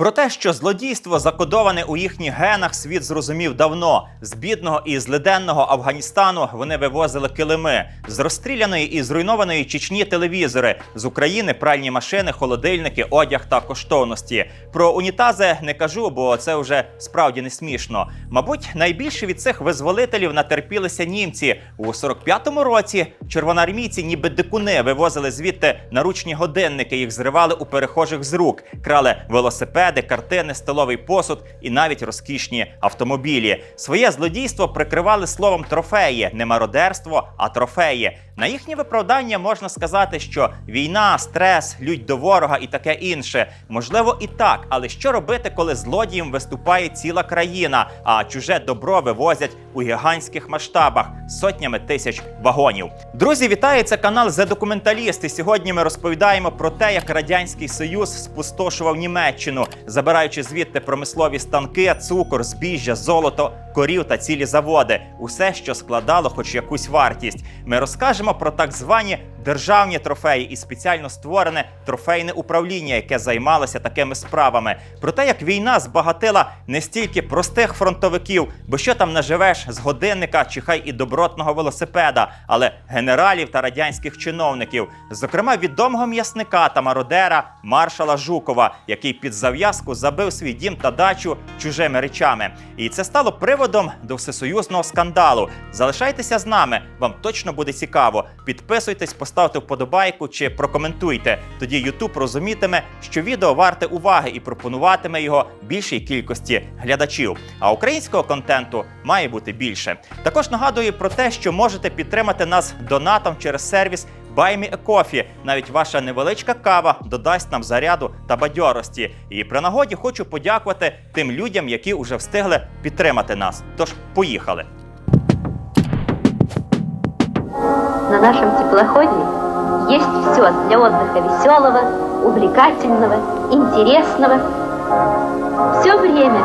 Про те, що злодійство закодоване у їхніх генах, світ зрозумів давно. З бідного і злиденного Афганістану вони вивозили килими, з розстріляної і зруйнованої Чечні телевізори, з України пральні машини, холодильники, одяг та коштовності. Про унітази не кажу, бо це вже справді не смішно. Мабуть, найбільше від цих визволителів натерпілися німці у 45-му році. Червоноармійці, ніби дикуни, вивозили звідти наручні годинники, їх зривали у перехожих з рук, крали велосипеди, картини, столовий посуд і навіть розкішні автомобілі. Своє злодійство прикривали словом трофеї, не мародерство, а трофеї. На їхнє виправдання можна сказати, що війна, стрес, лють до ворога і таке інше. Можливо, і так, але що робити, коли злодієм виступає ціла країна, а чуже добро вивозять у гігантських масштабах сотнями тисяч вагонів. Друзі, вітаю! Це канал «The Документаліст». І сьогодні ми розповідаємо про те, як радянський союз спустошував Німеччину, забираючи звідти промислові станки, цукор, збіжжя, золото, корів та цілі заводи усе, що складало хоч якусь вартість. Ми розкажемо про так звані державні трофеї і спеціально створене трофейне управління, яке займалося такими справами. Про те, як війна збагатила не стільки простих фронтовиків, бо що там наживеш з годинника чи хай і добротного велосипеда, але генералів та радянських чиновників, зокрема відомого м'ясника та мародера маршала Жукова, який під зав'язку забив свій дім та дачу чужими речами. І це стало приводом до всесоюзного скандалу. Залишайтеся з нами, вам точно буде цікаво. Підписуйтесь, поставте вподобайку чи прокоментуйте. Тоді Ютуб розумітиме, що відео варте уваги і пропонуватиме його більшій кількості глядачів. А українського контенту має бути більше. Також нагадую про те, що можете підтримати нас донатом через сервіс BuyMeACoffee. Навіть ваша невеличка кава додасть нам заряду та бадьорості. І при нагоді хочу подякувати тим людям, які вже встигли підтримати нас. Тож поїхали. На нашем теплоходе есть все для отдыха веселого, увлекательного, интересного. Все время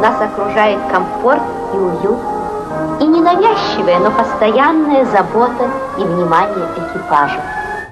нас окружает комфорт и уют, и ненавязчивая, но постоянная забота и внимание экипажа.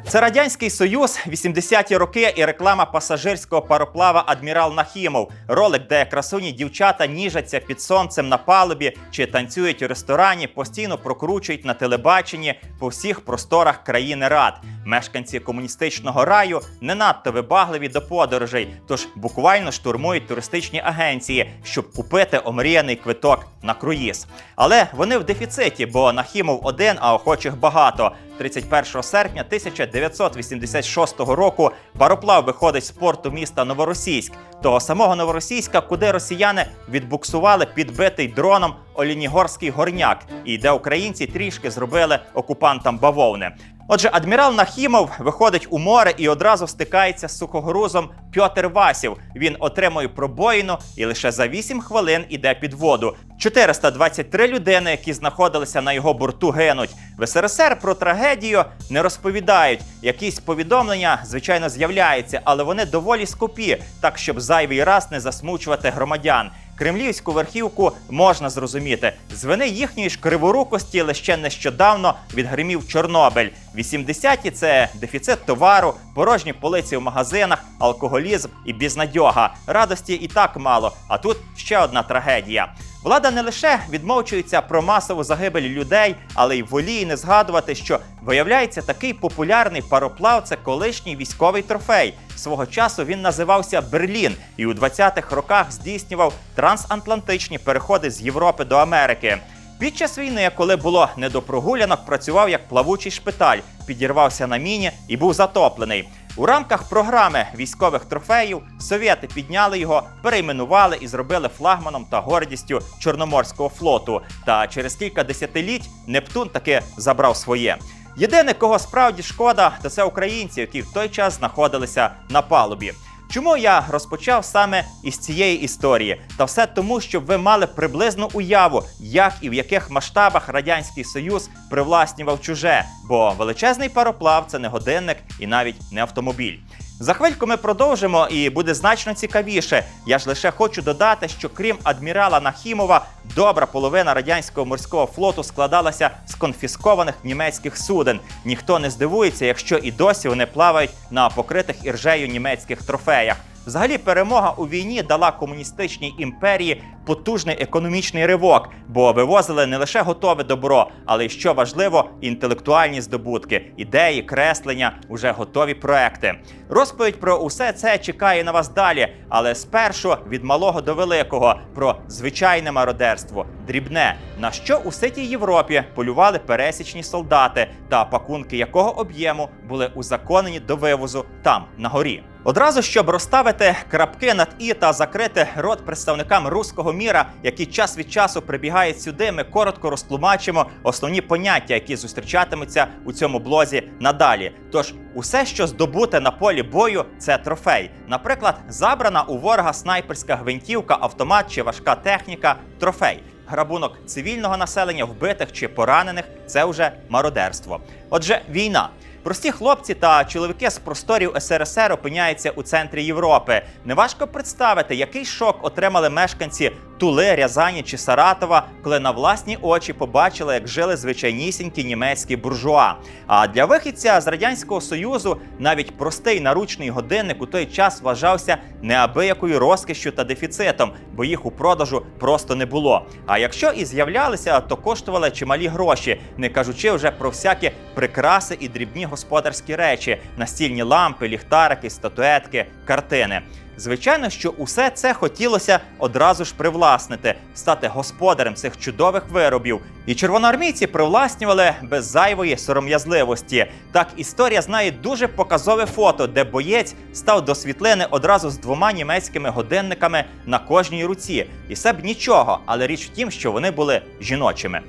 Це радянський союз, 80-ті роки і реклама пасажирського пароплава Адмірал Нахімов. Ролик, де красуні дівчата ніжаться під сонцем на палубі чи танцюють у ресторані, постійно прокручують на телебаченні по всіх просторах країни рад. Мешканці комуністичного раю не надто вибагливі до подорожей, тож буквально штурмують туристичні агенції, щоб купити омріяний квиток на круїз. Але вони в дефіциті, бо Нахімов один, а охочих багато. 31 серпня 1986 року пароплав виходить з порту міста Новоросійськ, того самого Новоросійська, куди росіяни відбуксували підбитий дроном Олінігорський горняк, і де українці трішки зробили окупантам бавовни. Отже, адмірал Нахімов виходить у море і одразу стикається з сухогрузом Пьотр Васів. Він отримує пробоїну і лише за 8 хвилин іде під воду. 423 людини, які знаходилися на його борту, гинуть. В СРСР про трагедію не розповідають. Якісь повідомлення, звичайно, з'являються, але вони доволі скупі, так щоб зайвий раз не засмучувати громадян. Кремлівську верхівку можна зрозуміти. З вини їхньої ж криворукості лише нещодавно відгримів Чорнобиль. 80-ті – це дефіцит товару, порожні полиці в магазинах, алкоголізм і бізнадьога. Радості і так мало. А тут ще одна трагедія. Влада не лише відмовчується про масову загибель людей, але й воліє не згадувати, що виявляється такий популярний пароплав це колишній військовий трофей. Свого часу він називався Берлін і у 20-х роках здійснював трансатлантичні переходи з Європи до Америки. Під час війни, коли було не до прогулянок, працював як плавучий шпиталь, підірвався на міні і був затоплений. У рамках програми військових трофеїв совєти підняли його, перейменували і зробили флагманом та гордістю Чорноморського флоту. Та через кілька десятиліть Нептун таки забрав своє. Єдине, кого справді шкода, то це українці, які в той час знаходилися на палубі. Чому я розпочав саме із цієї історії? Та все тому, щоб ви мали приблизну уяву, як і в яких масштабах радянський союз привласнював чуже, бо величезний пароплав це не годинник і навіть не автомобіль. За хвильку ми продовжимо і буде значно цікавіше. Я ж лише хочу додати, що крім адмірала Нахімова, добра половина радянського морського флоту складалася з конфіскованих німецьких суден. Ніхто не здивується, якщо і досі вони плавають на покритих іржею німецьких трофеях. Взагалі, перемога у війні дала комуністичній імперії потужний економічний ривок, бо вивозили не лише готове добро, але й що важливо, інтелектуальні здобутки, ідеї, креслення, уже готові проекти. Розповідь про усе це чекає на вас далі, але спершу від малого до великого про звичайне мародерство, дрібне, на що у ситій Європі полювали пересічні солдати, та пакунки якого об'єму були узаконені до вивозу там на горі. Одразу щоб розставити крапки над і та закрити рот представникам руського міра, які час від часу прибігають сюди, ми коротко розтлумачимо основні поняття, які зустрічатимуться у цьому блозі надалі. Тож, усе, що здобуте на полі бою, це трофей. Наприклад, забрана у ворога снайперська гвинтівка, автомат чи важка техніка трофей. Грабунок цивільного населення, вбитих чи поранених це вже мародерство. Отже, війна. Прості хлопці та чоловіки з просторів СРСР опиняються у центрі Європи. Неважко представити, який шок отримали мешканці Тули, Рязані чи Саратова, коли на власні очі побачили, як жили звичайнісінькі німецькі буржуа. А для вихідця з радянського союзу навіть простий наручний годинник у той час вважався неабиякою розкішшю та дефіцитом, бо їх у продажу просто не було. А якщо і з'являлися, то коштували чималі гроші, не кажучи вже про всякі прикраси і дрібні господарські речі, настільні лампи, ліхтарики, статуетки, картини. Звичайно, що усе це хотілося одразу ж привласнити, стати господарем цих чудових виробів. І червоноармійці привласнювали без зайвої сором'язливості. Так, історія знає дуже показове фото, де боєць став до світлини одразу з двома німецькими годинниками на кожній руці. І все б нічого, але річ в тім, що вони були жіночими.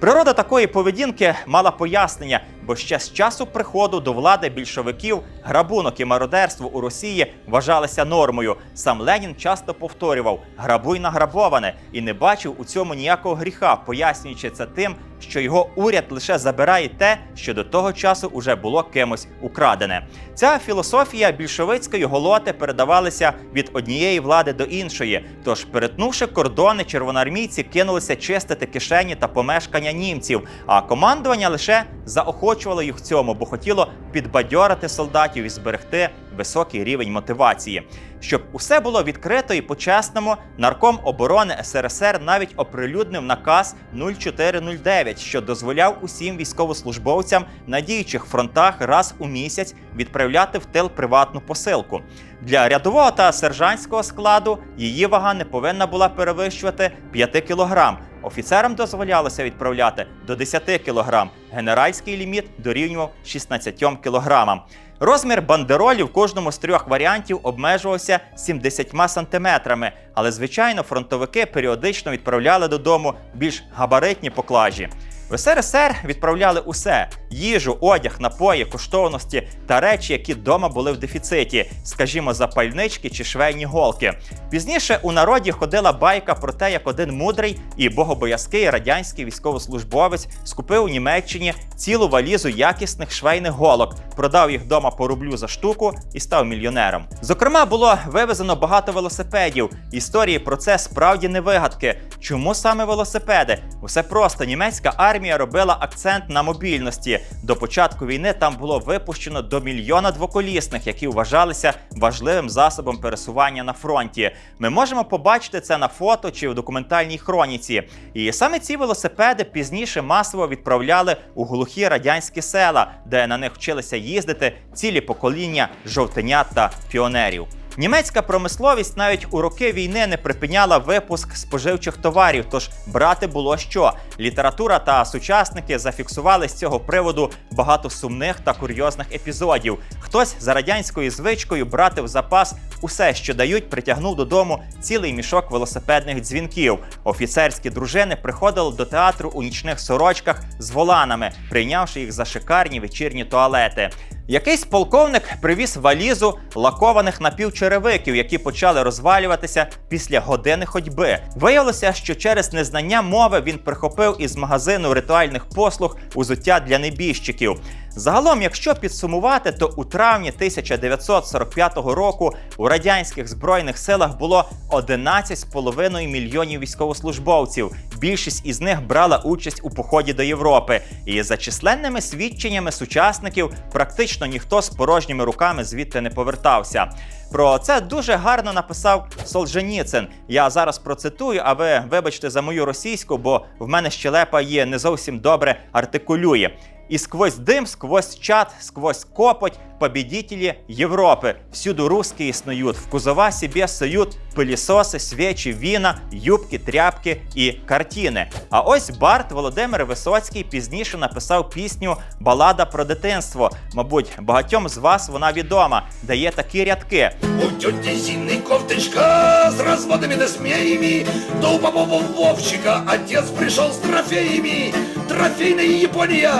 Природа такої поведінки мала пояснення, бо ще з часу приходу до влади більшовиків грабунок і мародерство у Росії вважалися нормою. Сам Ленін часто повторював грабуй награбоване і не бачив у цьому ніякого гріха, пояснюючи це тим, що його уряд лише забирає те, що до того часу уже було кимось украдене. Ця філософія більшовицької голоти передавалася від однієї влади до іншої. Тож, перетнувши кордони, червоноармійці кинулися чистити кишені та помешкання німців. А командування лише заохочувало їх в цьому, бо хотіло підбадьорити солдатів і зберегти високий рівень мотивації. Щоб усе було відкрито і по-чесному, нарком оборони СРСР навіть оприлюднив наказ 0409, що дозволяв усім військовослужбовцям на діючих фронтах раз у місяць відправляти в тил приватну посилку. Для рядового та сержантського складу її вага не повинна була перевищувати 5 кг. Офіцерам дозволялося відправляти до 10 кг. Генеральський ліміт дорівнював 16 кг. Розмір бандеролі в кожному з трьох варіантів обмежувався 70 сантиметрами, але звичайно фронтовики періодично відправляли додому більш габаритні поклажі. В СРСР відправляли усе: їжу, одяг, напої, коштовності та речі, які вдома були в дефіциті, скажімо, запальнички чи швейні голки. Пізніше у народі ходила байка про те, як один мудрий і богобоязкий радянський військовослужбовець скупив у Німеччині цілу валізу якісних швейних голок, продав їх вдома по рублю за штуку і став мільйонером. Зокрема, було вивезено багато велосипедів. Історії про це справді не вигадки. Чому саме велосипеди? Усе просто німецька армія робила акцент на мобільності. До початку війни там було випущено до мільйона двоколісних, які вважалися важливим засобом пересування на фронті. Ми можемо побачити це на фото чи в документальній хроніці. І саме ці велосипеди пізніше масово відправляли у глухі радянські села, де на них вчилися їздити цілі покоління жовтенят та піонерів. Німецька промисловість навіть у роки війни не припиняла випуск споживчих товарів, тож брати було що. Література та сучасники зафіксували з цього приводу багато сумних та курйозних епізодів. Хтось за радянською звичкою брати в запас усе, що дають, притягнув додому цілий мішок велосипедних дзвінків. Офіцерські дружини приходили до театру у нічних сорочках з воланами, прийнявши їх за шикарні вечірні туалети. Якийсь полковник привіз валізу лакованих напівчеревиків, які почали розвалюватися після години ходьби. Виявилося, що через незнання мови він прихопив із магазину ритуальних послуг узуття для небіжчиків. Загалом, якщо підсумувати, то у травні 1945 року у радянських збройних силах було 11,5 мільйонів військовослужбовців. Більшість із них брала участь у поході до Європи. І за численними свідченнями сучасників, практично ніхто з порожніми руками звідти не повертався. Про це дуже гарно написав Солженіцин. Я зараз процитую, а ви вибачте за мою російську, бо в мене щелепа є не зовсім добре артикулює. И сквозь дым, сквозь чат, сквозь копоть победители Европы. Всюду русские снуют, в кузова себе суют пылесосы, свечи, вина, юбки, тряпки і картини. А ось Барт Володимир Висоцький пізніше написав пісню Балада про дитинство. Мабуть, багатьом з вас вона відома, де є такі рядки. У тети Зины кофточка с разводами да змеями, то у Бобова Вовчика отец пришел с трофеями. Трофейная Япония,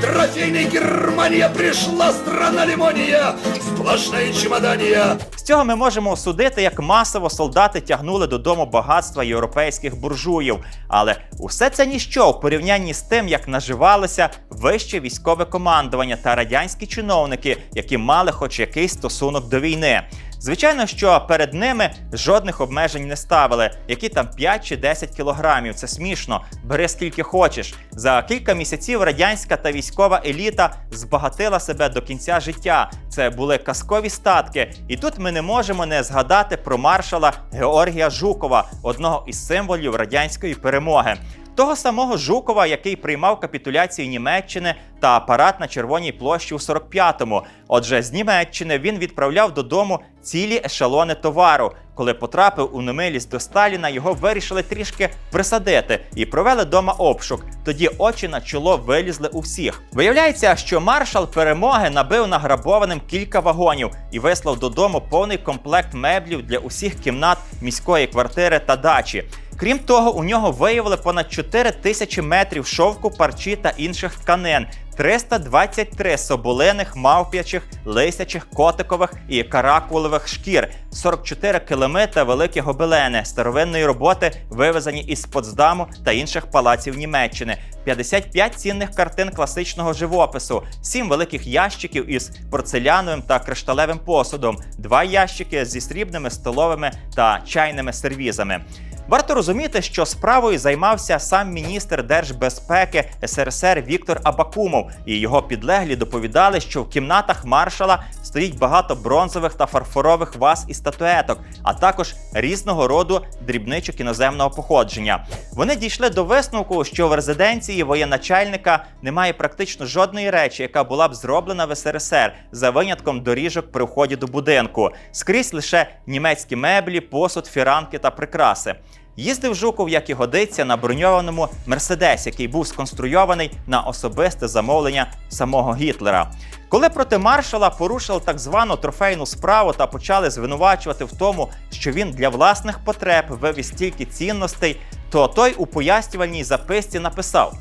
трофейная Германия, пришла страна лимония, сплошная чемодания. З цього ми можемо судити, як масово солдати тягнули додому багатства європейських буржуїв. Але усе це ніщо в порівнянні з тим, як наживалося вище військове командування та радянські чиновники, які мали хоч якийсь стосунок до війни. Звичайно, що перед ними жодних обмежень не ставили, які там 5 чи 10 кілограмів. Це смішно. Бери скільки хочеш. За кілька місяців радянська та військова еліта збагатила себе до кінця життя. Це були казкові статки. І тут ми не можемо не згадати про маршала Георгія Жукова, одного із символів радянської перемоги. Того самого Жукова, який приймав капітуляцію Німеччини та апарат на Червоній площі у 45-му. Отже, з Німеччини він відправляв додому цілі ешелони товару. Коли потрапив у немилість до Сталіна, його вирішили трішки присадити і провели дома обшук. Тоді очі на чоло вилізли у всіх. Виявляється, що маршал перемоги набив награбованим кілька вагонів і вислав додому повний комплект меблів для усіх кімнат міської квартири та дачі. Крім того, у нього виявили понад 4 тисячі метрів шовку, парчі та інших тканин. 323 соболиних, мавп'ячих, лисячих, котикових і каракулових шкір, 44 килими та великі гобелени старовинної роботи, вивезені із Потсдаму та інших палаців Німеччини, 55 цінних картин класичного живопису, 7 великих ящиків із порцеляновим та кришталевим посудом, 2 ящики зі срібними столовими та чайними сервізами. Варто розуміти, що справою займався сам міністр держбезпеки СРСР Віктор Абакумов, і його підлеглі доповідали, що в кімнатах маршала стоїть багато бронзових та фарфорових ваз і статуеток, а також різного роду дрібничок іноземного походження. Вони дійшли до висновку, що в резиденції воєначальника немає практично жодної речі, яка була б зроблена в СРСР за винятком доріжок при вході до будинку. Скрізь лише німецькі меблі, посуд, фіранки та прикраси. Їздив Жуков, як і годиться, на броньованому Мерседесі, який був сконструйований на особисте замовлення самого Гітлера. Коли проти маршала порушили так звану трофейну справу та почали звинувачувати в тому, що він для власних потреб вивіз стільки цінностей, то той у пояснювальній записці написав: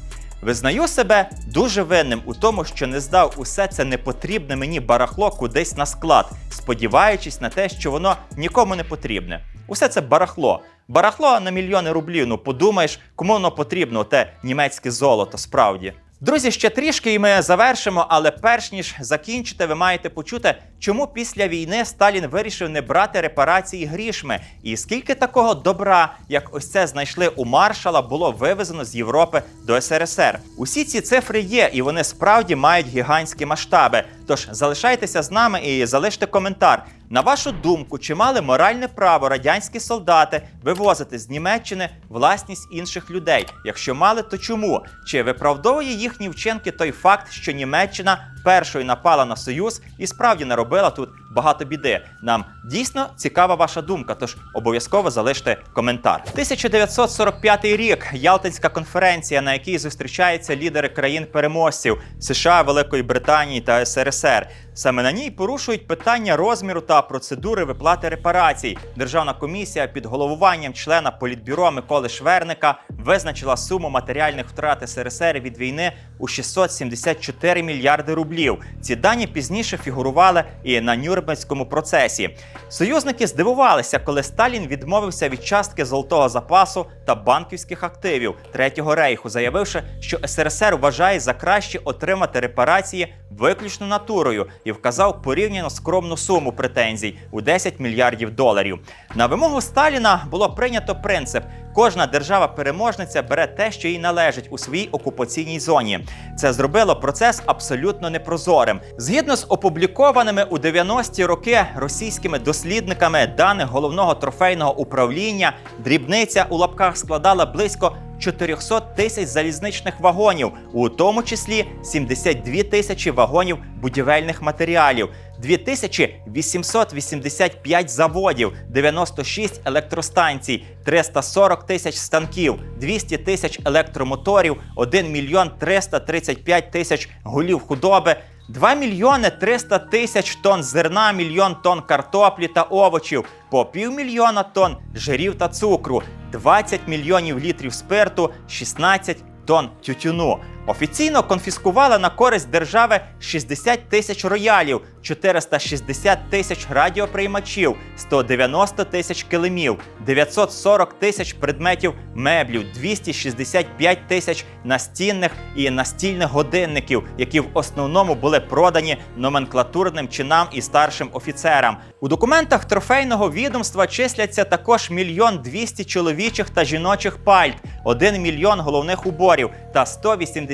Визнаю себе дуже винним у тому, що не здав усе це непотрібне мені барахло кудись на склад, сподіваючись на те, що воно нікому не потрібне. Усе це барахло. Барахло на мільйони рублів. Ну подумаєш, кому воно потрібно, те німецьке золото справді. Друзі, ще трішки і ми завершимо, але перш ніж закінчити, ви маєте почути, чому після війни Сталін вирішив не брати репарації грішми, і скільки такого добра, як ось це знайшли у маршала, було вивезено з Європи до СРСР. Усі ці цифри є, і вони справді мають гігантські масштаби. Тож залишайтеся з нами і залиште коментар. На вашу думку, чи мали моральне право радянські солдати вивозити з Німеччини власність інших людей? Якщо мали, то чому? Чи виправдовує їхні вчинки той факт, що Німеччина першою напала на Союз і справді наробила тут багато біди? Нам дійсно цікава ваша думка, тож обов'язково залиште коментар. 1945 рік Ялтинська конференція, на якій зустрічаються лідери країн-переможців США, Великої Британії та СРСР. Саме на ній порушують питання розміру та процедури виплати репарацій. Державна комісія під головуванням члена політбюро Миколи Шверника визначила суму матеріальних втрат СРСР від війни у 674 мільярди рублів. Ці дані пізніше фігурували і на Нюрнберзькому процесі. Союзники здивувалися, коли Сталін відмовився від частки золотого запасу та банківських активів Третього рейху, заявивши, що СРСР вважає за краще отримати репарації виключно натурою і вказав порівняно скромну суму претензій у 10 мільярдів доларів. На вимогу Сталіна було прийнято принцип: кожна держава-переможниця бере те, що їй належить у своїй окупаційній зоні. Це зробило процес абсолютно непрозорим. Згідно з опублікованими у 90-ті роки російськими дослідниками даних головного трофейного управління, дрібниця у лапках складала близько 400 тисяч залізничних вагонів, у тому числі 72 тисячі вагонів будівельних матеріалів. 2885 заводів, 96 електростанцій, 340 тисяч станків, 200 тисяч електромоторів, 1 мільйон 335 тисяч голів худоби, 2 мільйони 300 тисяч тонн зерна, мільйон тонн картоплі та овочів, по півмільйона тонн жирів та цукру, 20 мільйонів літрів спирту, 16 тонн тютюну. Офіційно конфіскували на користь держави 60 тисяч роялів, 460 тисяч радіоприймачів, 190 тисяч килимів, 940 тисяч предметів меблів, 265 тисяч настінних і настільних годинників, які в основному були продані номенклатурним чинам і старшим офіцерам. У документах трофейного відомства числяться також мільйон 200 чоловічих та жіночих пальт, 1 мільйон головних уборів та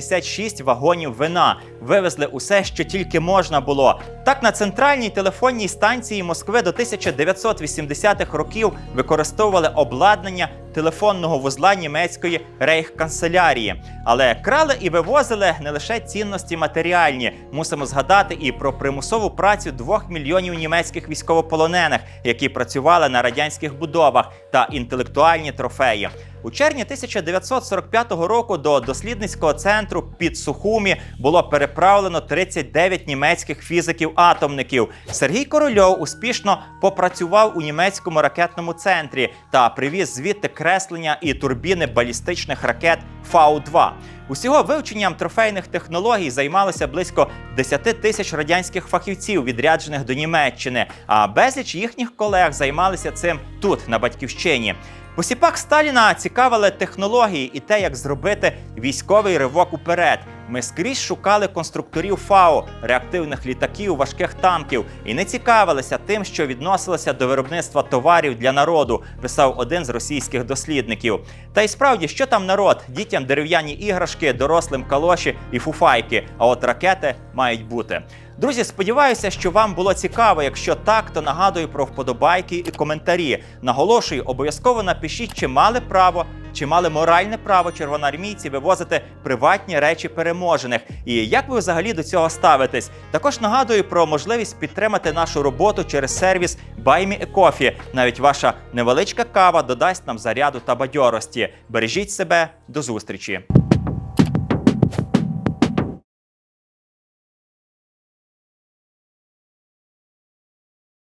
186 вагонів вина. Вивезли усе, що тільки можна було. Так на центральній телефонній станції Москви до 1980-х років використовували обладнання телефонного вузла німецької рейхканцелярії. Але крали і вивозили не лише цінності матеріальні. Мусимо згадати і про примусову працю двох мільйонів німецьких військовополонених, які працювали на радянських будовах, та інтелектуальні трофеї. У червні 1945 року до дослідницького центру під Сухумі було переправлено 39 німецьких фізиків-атомників. Сергій Корольов успішно попрацював у німецькому ракетному центрі та привіз звідти креслення і турбіни балістичних ракет Фау-2. Усього вивченням трофейних технологій займалося близько 10 тисяч радянських фахівців, відряджених до Німеччини. А безліч їхніх колег займалися цим тут, на батьківщині. Посіпак Сталіна цікавили технології і те, як зробити військовий ривок уперед. Ми скрізь шукали конструкторів ФАО, реактивних літаків, важких танків і не цікавилися тим, що відносилося до виробництва товарів для народу, писав один з російських дослідників. Та й справді, що там народ? Дітям дерев'яні іграшки, дорослим калоші і фуфайки. А от ракети мають бути. Друзі, сподіваюся, що вам було цікаво. Якщо так, то нагадую про вподобайки і коментарі. Наголошую, обов'язково напишіть, чи мали право. Чи мали моральне право червоноармійці вивозити приватні речі переможених? І як ви взагалі до цього ставитесь? Також нагадую про можливість підтримати нашу роботу через сервіс BuyMeACoffee. Навіть ваша невеличка кава додасть нам заряду та бадьорості. Бережіть себе, до зустрічі!